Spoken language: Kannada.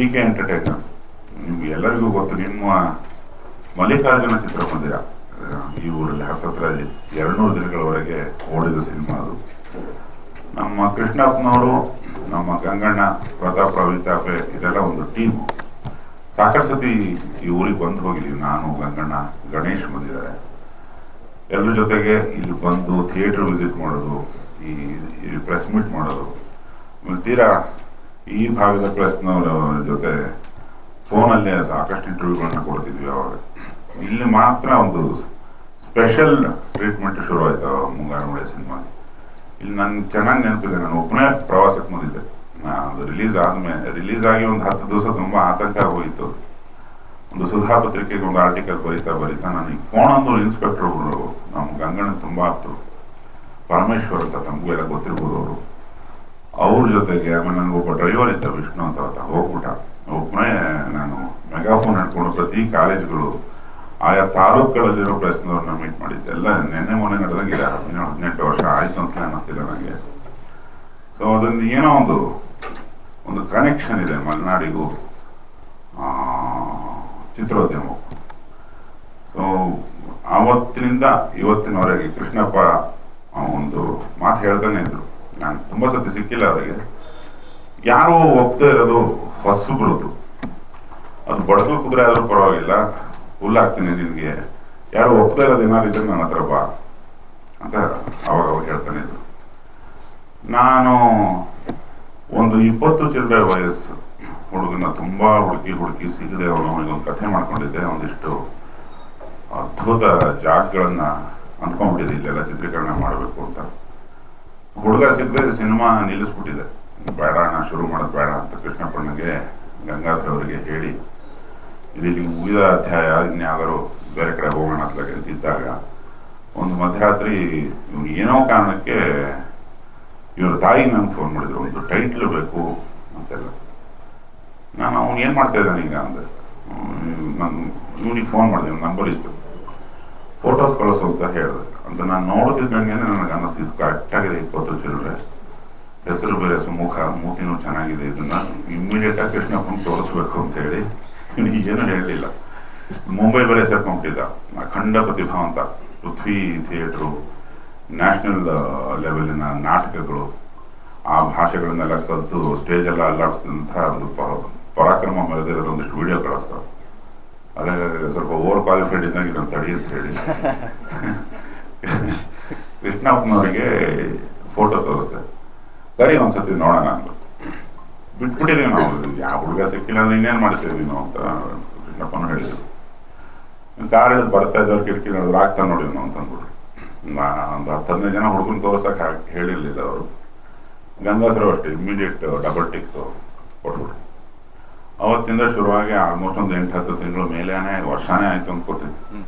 ಈಕೆ ಎಂಟರ್ಟೈನರ್ಸ್ ನಿಮ್ಗೆ ಎಲ್ಲರಿಗೂ ಗೊತ್ತು, ನಿಮ್ಮ ಮಲ್ಲಿಕಾರ್ಜುನ ಚಿತ್ರಮಂದಿರ ಈ ಊರಲ್ಲಿ ಹತ್ತತ್ರ ಎರಡ್ನೂರು ದಿನಗಳವರೆಗೆ ಓಡಿದ ಸಿನಿಮಾ ಅದು. ನಮ್ಮ ಕೃಷ್ಣಪ್ಪನವರು, ನಮ್ಮ ಗಂಗಣ್ಣ, ಪ್ರತಾಪ್ ರವಿತಾಪೆ ಇದೆಲ್ಲ ಒಂದು ಟೀಮ್ ಸಾಕಷ್ಟು ಸತಿ ಈ ಊರಿಗೆ ಬಂದು ಹೋಗಿದ್ದೀವಿ. ನಾನು, ಗಂಗಣ್ಣ, ಗಣೇಶ್ ಬಂದಿದ್ದಾರೆ. ಎಲ್ಲರ ಜೊತೆಗೆ ಇಲ್ಲಿ ಬಂದು ಥಿಯೇಟರ್ ವಿಸಿಟ್ ಮಾಡೋದು, ಈ ಪ್ರೆಸ್ ಮೀಟ್ ಮಾಡೋದು ತೀರಾ ಈ ಭಾಗದ ಪ್ರೆಸ್ನವರ ಜೊತೆ ಫೋನಲ್ಲಿ ಸಾಕಷ್ಟು ಇಂಟರ್ವ್ಯೂಗಳನ್ನ ಕೊಡ್ತಿದ್ವಿ ಅವಾಗ ಇಲ್ಲಿ ಮಾತ್ರ ಒಂದು ಸ್ಪೆಷಲ್ ಟ್ರೀಟ್ಮೆಂಟ್ ಶುರು ಆಯ್ತು ಮುಂಗಾರು ಮಳೆ ಸಿನಿಮಾಗೆ ಇಲ್ಲಿ ನನ್ಗೆ ಚೆನ್ನಾಗಿ ನೆನಪಿದೆ, ನಾನು ಒಬ್ಬನೇ ಪ್ರವಾಸಕ್ಕೆ ಬಂದಿದ್ದೆ. ಅದು ರಿಲೀಸ್ ಆದಮೇಲೆ ರಿಲೀಸ್ ಆಗಿ ಒಂದು ಹತ್ತು ದಿವಸ ತುಂಬಾ ಆತಂಕ ಹೋಯಿತು. ಒಂದು ಸುಧಾ ಪತ್ರಿಕೆಗೆ ಒಂದು ಆರ್ಟಿಕಲ್ ಬರೀತಾ ಬರೀತಾ ನನಗೆ ಕೋಣಂದೂರು ಇನ್ಸ್ಪೆಕ್ಟರ್ ಅವರು ನಮ್ಮ ಗಂಗಣ್ಣ ತುಂಬಾ ಆತು ಪರಮೇಶ್ವರ್ ಅಂತ ತಮಗೂ ಎಲ್ಲ ಗೊತ್ತಿರ್ಬೋದು ಅವರು. ಅವ್ರ ಜೊತೆಗೆ ಆಮೇಲೆ ನನಗೆ ಒಬ್ಬ ಡ್ರೈವರ್ ಇದ್ದ ವಿಷ್ಣು ಅಂತ ಆತ ಹೋಗ್ಬಿಟ್ಟ. ಒಬ್ಬನೇ ನಾನು ಮೆಗಾಫೋನ್ ಹಿಡ್ಕೊಂಡು ಪ್ರತಿ ಕಾಲೇಜ್ಗಳು ಆಯಾ ತಾಲೂಕುಗಳಲ್ಲಿರೋ ಪ್ರೆಸ್ನವ್ರನ್ನ ಮೀಟ್ ಮಾಡಿದ್ದೆ. ಎಲ್ಲ ನೆನ್ನೆ ಮೊನ್ನೆ ನಡೆದಂಗಿದೆ ಹದಿನೇಳು ಹದಿನೆಂಟು ವರ್ಷ ಆಯ್ತು ಅಂತ ಅನ್ನಿಸ್ತಿಲ್ಲ ನನಗೆ. ಸೊ ಅದೊಂದು ಏನೋ ಒಂದು ಒಂದು ಕನೆಕ್ಷನ್ ಇದೆ ಮಲೆನಾಡಿಗೂ ಚಿತ್ರೋದ್ಯಮಕ್ಕೂ. ಸೊ ಆವತ್ತಿನಿಂದ ಇವತ್ತಿನವರೆಗೆ ಕೃಷ್ಣಪ್ಪ ಒಂದು ಮಾತು ಹೇಳ್ತಾನೆ ಇದ್ರು. ನಾನು ತುಂಬಾ ಸತಿ ಸಿಕ್ಕಿಲ್ಲ ಅವರಿಗೆ. ಯಾರು ಒಪ್ತಾ ಇರೋದು ಹೊಸಬ್ರದ್ದು ಅದು ಬಡಕಲ್ ಕುದುರೆ ಆದ್ರೂ ಪರವಾಗಿಲ್ಲ. ಹುಲ್ಲಾಗ್ತೀನಿ ನಿನಗೆ. ಯಾರು ಒಪ್ತಾ ಇರೋದು ಏನಾದ್ರು ಇದ್ರೆ ನನ್ನ ಹತ್ರ ಬಾ ಅಂತ ಅವಾಗ ಅವಾಗ ಹೇಳ್ತಾನೆ ಇದ್ರು. ನಾನು ಒಂದು ಇಪ್ಪತ್ತು ಚಿಲ್ಲರೆ ವಯಸ್ಸು ಹುಡುಗನ ತುಂಬಾ ಹುಡುಕಿ ಹುಡುಕಿ ಸಿಗದೆ ಅವನು ಒಂದು ಕಥೆ ಮಾಡ್ಕೊಂಡಿದ್ದೆ. ಒಂದಿಷ್ಟು ಅದ್ಭುತ ಜಾಗಗಳನ್ನ ಅಂದ್ಕೊಂಡ್ಬಿಟ್ಟಿದೆ. ಇಲ್ಲೆಲ್ಲ ಚಿತ್ರೀಕರಣ ಮಾಡಬೇಕು ಅಂತ. ಹುಡುಗ ಸಿಗದೆ ಸಿನಿಮಾ ನಿಲ್ಲಿಸ್ಬಿಟ್ಟಿದೆ. ಬೇಡ, ನಾ ಶುರು ಮಾಡೋದು ಬೇಡ ಅಂತ ಕೃಷ್ಣಪ್ಪಣ್ಣಗೆ ಗಂಗಾಧರ್ ಅವರಿಗೆ ಹೇಳಿ. ಇಲ್ಲಿ ಉಳಿದ ಅಧ್ಯಾಯ ಇನ್ಯಾವರು ಬೇರೆ ಕಡೆ ಹೋಗೋಣ ಅಂತಿದ್ದಾಗ ಒಂದು ಮಧ್ಯರಾತ್ರಿ ಇವ್ನು ಏನೋ ಕಾರಣಕ್ಕೆ ಇವ್ರ ತಾಯಿ ನಂಗೆ ಫೋನ್ ಮಾಡಿದ್ರು. ಒಂದು ಟೈಟ್ಲ್ ಬೇಕು ಅಂತೆಲ್ಲ. ನಾನು ಅವ್ನು ಏನು ಮಾಡ್ತಾ ಇದ್ದಾನೆ ಈಗ ಅಂದ್ರೆ? ನಾನು ಇವನಿಗೆ ಫೋನ್ ಮಾಡಿದೆ ನಂಬರ್ ಇತ್ತು. ಫೋಟೋಸ್ ಕಳಿಸು ಅಂತ ಹೇಳಿದೆ. ಅಂತ ನಾನು ನೋಡುತ್ತಿದ್ದಂಗೆ ನನಗೆ ಅನ್ನಿಸ್ತಿದ್ದು ಕರೆಕ್ಟಾಗಿದೆ ಇಪ್ಪತ್ತು ಚಿಲ್ಲರೆ ಹೆಸರು ಬೇರೆ, ಸುಮುಖ, ಮೂತಿನೂ ಚೆನ್ನಾಗಿದೆ. ಇದನ್ನ ಇಮ್ಮಿಡಿಯೇಟ್ ಆಗಿ ಕೃಷ್ಣಪ್ಪನ ತೋರಿಸ್ಬೇಕು ಅಂತ ಹೇಳಿ ಏನು ಹೇಳಲಿಲ್ಲ. ಮುಂಬೈ ಬೇರೆ ಸೇರ್ಕೊಂಡ್ಬಿಟ್ಟಿದ್ದ ಅಖಂಡ ಪ್ರತಿಭಾವಂತ ಪೃಥ್ವಿ ಥಿಯೇಟ್ರು, ನ್ಯಾಷನಲ್ ಲೆವೆಲಿನ ನಾಟಕಗಳು, ಆ ಭಾಷೆಗಳನ್ನೆಲ್ಲ ಕಲಿತು ಸ್ಟೇಜ್ ಎಲ್ಲ ಅಲ್ಲಾಡಿಸಿದಂಥ ಒಂದು ಪರಾಕ್ರಮ ಮೆರೆದಿರೋದು ಒಂದಿಷ್ಟು ವಿಡಿಯೋ ಕಳಿಸ್ತಾರೆ ಅದೇ, ಸ್ವಲ್ಪ ಓವರ್ ಕ್ವಾಲಿಫೈಡ್ ಇದ್ದಂಗೆ ಇದನ್ನು ತಡೆಯಿಸಿ ಹೇಳಿ. ಕೃಷ್ಣಪ್ಪನವರಿಗೆ ಫೋಟೋ ತೋರಿಸ್ದೆ. ಬರೀ ಒಂದ್ಸತಿ ನೋಡೋಣ ಅಂತ. ಬಿಟ್ಬಿಟ್ಟಿದೀವಿ ನಾವು. ಯಾವ ಹುಡುಗ ಸಿಕ್ಕಿಲ್ಲ ಅಂದ್ರೆ ಇನ್ನೇನು ಮಾಡ್ತಿದ್ವಿ ನಾವು ಅಂತ ಕೃಷ್ಣಪ್ಪನ ಹೇಳಿದ್ರು. ಕಾರ್ ಬರ್ತಾ ಇದ್ದವ್ರು ಕಿಟಕಿ ನೋಡಿದ್ರು, ಆಗ್ತಾ ನೋಡಿ ನಾವು ಅಂತ ಅಂದ್ಬಿಟ್ರು. ನಾ ಒಂದು ಹತ್ತು ಹದಿನೈದು ಜನ ಹುಡುಗನ ತೋರ್ಸಕ್ ಹಾಕ್- ಹೇಳಿರ್ಲಿಲ್ಲ ಅವರು. ಗಂಗಾಸರು ಅಷ್ಟೇ ಇಮಿಡಿಯೇಟ್ ಡಬಲ್ ಟಿಕ್ ಕೊಟ್ಬಿಟ್ರು. ಅವತ್ತಿಂದ ಶುರುವಾಗಿ ಆಲ್ಮೋಸ್ಟ್ ಒಂದು ಎಂಟು ಹತ್ತು ತಿಂಗಳು ಮೇಲೇನೆ ವರ್ಷಾನೇ ಆಯ್ತು ಅಂದ್ಕೊತೀನಿ